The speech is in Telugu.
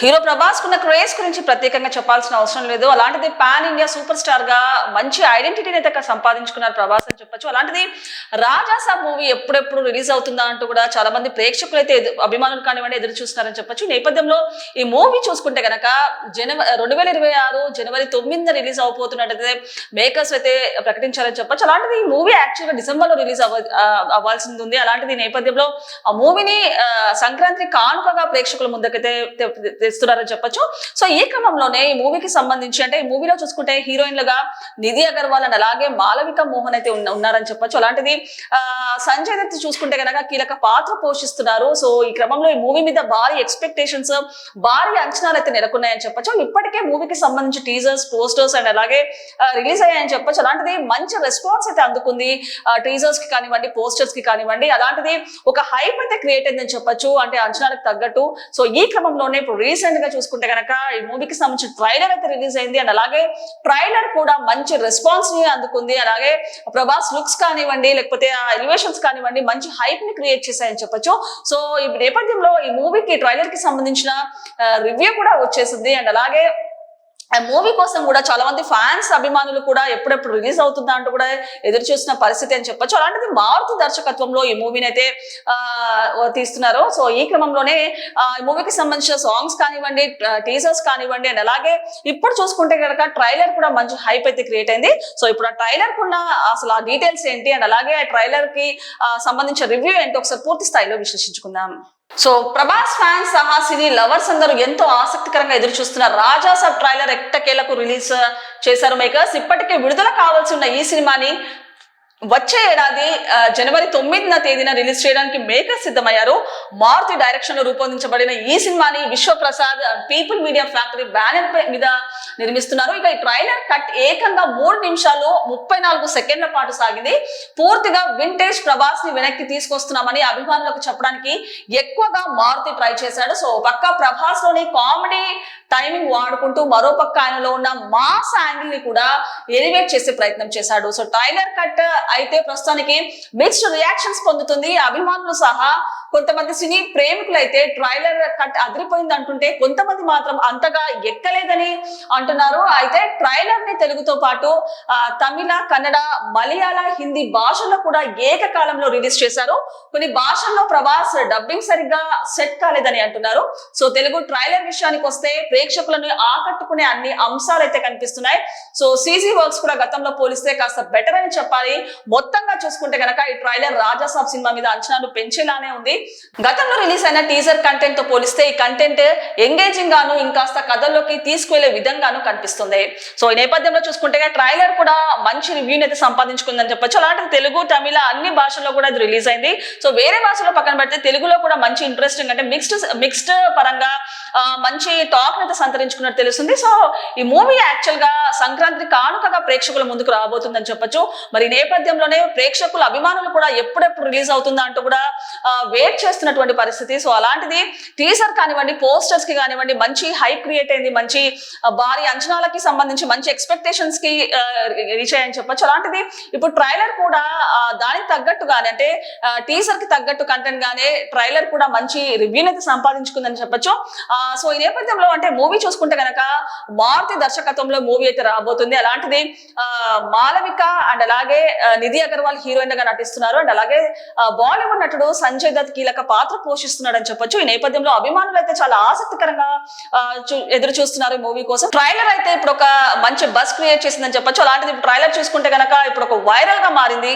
హీరో ప్రభాస్ కున్న క్రేజ్ గురించి ప్రత్యేకంగా చెప్పాల్సిన అవసరం లేదు. అలాంటిది పాన్ ఇండియా సూపర్ స్టార్గా మంచి ఐడెంటిటీని అయితే సంపాదించుకున్నారు ప్రభాస్ అని చెప్పొచ్చు. అలాంటిది రాజాసాబ్ మూవీ ఎప్పుడెప్పుడు రిలీజ్ అవుతుందా అంటూ కూడా చాలా మంది ప్రేక్షకులు అయితే ఎదు- అభిమానులు కానివ్వండి ఎదురు చూస్తున్నారని చెప్పొచ్చు. నేపథ్యంలో ఈ మూవీ చూసుకుంటే గనక జనవరి రెండు వేల ఇరవై ఆరు జనవరి తొమ్మిదిన రిలీజ్ అవబోతున్నట్టయితే మేకర్స్ అయితే ప్రకటించారని చెప్పొచ్చు. అలాంటిది ఈ మూవీ యాక్చువల్గా డిసెంబర్లో రిలీజ్ అవ్వ అవ్వాల్సింది ఉంది. అలాంటిది నేపథ్యంలో ఆ మూవీని సంక్రాంతి కానుకగా ప్రేక్షకుల ముందుకైతే తెస్తున్నారని చెప్పొచ్చు. సో ఈ క్రమంలోనే ఈ మూవీకి సంబంధించి అంటే ఈ మూవీలో చూసుకుంటే హీరోయిన్లుగా నిధి అగర్వాల్ అండ్ అలాగే మాలవిక మోహన్ అయితే ఉన్న- ఉన్నారని చెప్పొచ్చు. అలాంటిది సంజయ్ దత్ చూసుకుంటే కనుక కీలక పాత్ర పోషిస్తున్నారు. సో ఈ క్రమంలో ఈ మూవీ మీద భారీ ఎక్స్పెక్టేషన్స్ భారీ అంచనాలు అయితే నెలకొన్నాయని చెప్పొచ్చు. ఇప్పటికే మూవీకి సంబంధించి టీజర్స్ పోస్టర్స్ అండ్ అలాగే రిలీజ్ అయ్యాయని చెప్పొచ్చు. అలాంటిది మంచి రెస్పాన్స్ అయితే అందుకుంది. టీజర్స్కి కానివ్వండి పోస్టర్స్కి కానివ్వండి. అలాంటిది ఒక హైప్ అయితే క్రియేట్ అయిందని చెప్పొచ్చు. అంటే అంచనాలకు తగ్గట్టు. సో ఈ క్రమంలోనే ఇప్పుడు రీసెంట్గా చూసుకుంటే కనుక ఈ మూవీకి సంబంధించిన ట్రైలర్ అయితే రిలీజ్ అయింది. అండ్ అలాగే ట్రైలర్ కూడా మంచి రెస్పాన్స్ని అందుకుంది. అలాగే ప్రభాస్ లుక్స్ కానివ్వండి లేకపోతే ఆ ఎలివేషన్స్ కానివ్వండి మంచి హైప్ని క్రియేట్ చేశాయని చెప్పొచ్చు. సో ఈ నేపథ్యంలో ఈ మూవీకి ట్రైలర్కి సంబంధించిన రివ్యూ కూడా వచ్చేసింది. అండ్ అలాగే ఆ మూవీ కోసం కూడా చాలా మంది ఫ్యాన్స్ అభిమానులు కూడా ఎప్పుడెప్పుడు రిలీజ్ అవుతుందా అంటూ కూడా ఎదురు చూసిన పరిస్థితి అని చెప్పొచ్చు. అలాంటిది మారుతి దర్శకత్వంలో ఈ మూవీని అయితే తీస్తున్నారు. సో ఈ క్రమంలోనే ఈ మూవీకి సంబంధించిన సాంగ్స్ కానివ్వండి టీజర్స్ కానివ్వండి అండ్ అలాగే ఇప్పుడు చూసుకుంటే కనుక ట్రైలర్ కూడా మంచి హైప్ అయితే క్రియేట్ అయింది. సో ఇప్పుడు ఆ ట్రైలర్ కున్న అసలు ఆ డీటెయిల్స్ ఏంటి అండ్ అలాగే ఆ ట్రైలర్కి సంబంధించిన రివ్యూ ఏంటి ఒకసారి పూర్తి స్థాయిలో విశ్లేషించుకుందాం. సో ప్రభాస్ ఫ్యాన్స్ సహా సినీ లవర్స్ అందరూ ఎంతో ఆసక్తికరంగా ఎదురు చూస్తున్నారు రాజా సబ్ ట్రైలర్ ఎట్టకేలకు రిలీజ్ చేశారు మేకర్స్. ఇప్పటికే విడుదల కావాల్సి ఉన్న ఈ సినిమాని వచ్చే ఏడాది జనవరి తొమ్మిదిన తేదీన రిలీజ్ చేయడానికి మేకర్స్ సిద్ధమయ్యారు. మారుతి డైరెక్షన్లో రూపొందించబడిన ఈ సినిమాని Vishwaprasad People Media Factory banner మీద నిర్మిస్తున్నారు. ఇక ఈ ట్రైలర్ కట్ ఏకంగా మూడు నిమిషాలు ముప్పై నాలుగు సెకండ్ల పాటు సాగింది. పూర్తిగా వింటేజ్ ప్రభాస్ని వెనక్కి తీసుకొస్తున్నామని అభిమానులకు చెప్పడానికి ఎక్కువగా మారుతి ట్రై చేశాడు. సో పక్క ప్రభాస్లోని కామెడీ టైమింగ్ వాడుకుంటూ మరో పక్క ఆయనలో ఉన్న మాస్ యాంగిల్ని కూడా ఎలివేట్ చేసే ప్రయత్నం చేశాడు. సో ట్రైలర్ కట్ అయితే ప్రస్తుతానికి మిక్స్డ్ రియాక్షన్స్ పొందుతుంది. అభిమానులు సహా కొంతమంది సినీ ప్రేమికులు అయితే ట్రైలర్ కట్ అదిరిపోయింది అంటుంటే కొంతమంది మాత్రం అంతగా ఎక్కలేదని అంటున్నారు. అయితే తెలుగుతో పాటు తమిళ కన్నడ మలయాళ హిందీ భాషల్లో కూడా ఏకకాలంలో రిలీజ్ చేశారు. కొన్ని భాషల్లో ప్రభాస్ డబ్బింగ్ సరిగ్గా సెట్ కాలేదని అంటున్నారు. సో తెలుగు ట్రైలర్ విషయానికి వస్తే ప్రేక్షకులను ఆకట్టుకునే అన్ని అంశాలు అయితే కనిపిస్తున్నాయి. సో సీజీ వర్క్స్ కూడా గతంలో పోలిస్తే కాస్త బెటర్ అని చెప్పాలి. మొత్తంగా చూసుకుంటే కనుక ఈ ట్రైలర్ రాజాసాబ్ సినిమా మీద అంచనాలు పెంచేలానే ఉంది. గతంలో రిలీజ్ అయిన టీజర్ కంటెంట్తో పోలిస్తే ఈ కంటెంట్ ఎంగేజింగ్ గాను ఇంకాస్త కథల్లోకి తీసుకువెళ్ళే విధంగాను కనిపిస్తుంది. సో ఈ నేపథ్యం నేపథ్యంలో చూసుకుంటే ట్రైలర్ కూడా మంచి రివ్యూని అయితే సంపాదించుకుందని చెప్పొచ్చు. అలాంటి తెలుగు తమిళ అన్ని భాషల్లో కూడా ఇది రిలీజ్ అయింది. సో వేరే భాషలో పక్కన పెడితే తెలుగులో కూడా మంచి ఇంట్రెస్టింగ్ అంటే మిక్స్డ్ మిక్స్డ్ పరంగా మంచి టాక్ అయితే సంతరించుకున్నట్టు తెలుస్తుంది. సో ఈ మూవీ యాక్చువల్గా సంక్రాంతి కానుకగా ప్రేక్షకుల ముందుకు రాబోతుందని చెప్పొచ్చు. మరి ఈ నేపథ్యంలోనే ప్రేక్షకుల అభిమానులు కూడా ఎప్పుడెప్పుడు రిలీజ్ అవుతుందా అంటూ కూడా వెయిట్ చేస్తున్నటువంటి పరిస్థితి. సో అలాంటిది టీజర్ కానివ్వండి పోస్టర్స్కి కానివ్వండి మంచి హైప్ క్రియేట్ అయింది మంచి భారీ అంచనాలకి సంబంధించి మంచి ఎక్స్పెక్టేషన్స్కి రీచ్ అయ్యని చెప్పొచ్చు. అలాంటిది ఇప్పుడు ట్రైలర్ కూడా దానికి తగ్గట్టుగానే అంటే టీజర్కి తగ్గట్టు కంటెంట్ గానే ట్రైలర్ కూడా మంచి రివ్యూని అయితే సంపాదించుకుందని చెప్పొచ్చు. సో ఈ నేపథ్యంలో అంటే మూవీ చూసుకుంటే గనక మారుతి దర్శకత్వంలో మూవీ అయితే రాబోతుంది. అలాంటిది మాలవిక అండ్ అలాగే నిధి అగర్వాల్ హీరోయిన్గా నటిస్తున్నారు. అండ్ అలాగే బాలీవుడ్ నటుడు సంజయ్ దత్ కీలక పాత్ర పోషిస్తున్నాడు అని చెప్పొచ్చు. ఈ నేపథ్యంలో అభిమానులు అయితే చాలా ఆసక్తికరంగా ఎదురు చూస్తున్నారు ఈ మూవీ కోసం. ట్రైలర్ అయితే ఇప్పుడు ఒక మంచి బస్ క్రియేట్ చేసిందని చెప్పొచ్చు. అలాంటిది ఇప్పుడు ట్రైలర్ చూసుకుంటే గనక ఇప్పుడు ఒక వైరల్గా మారింది.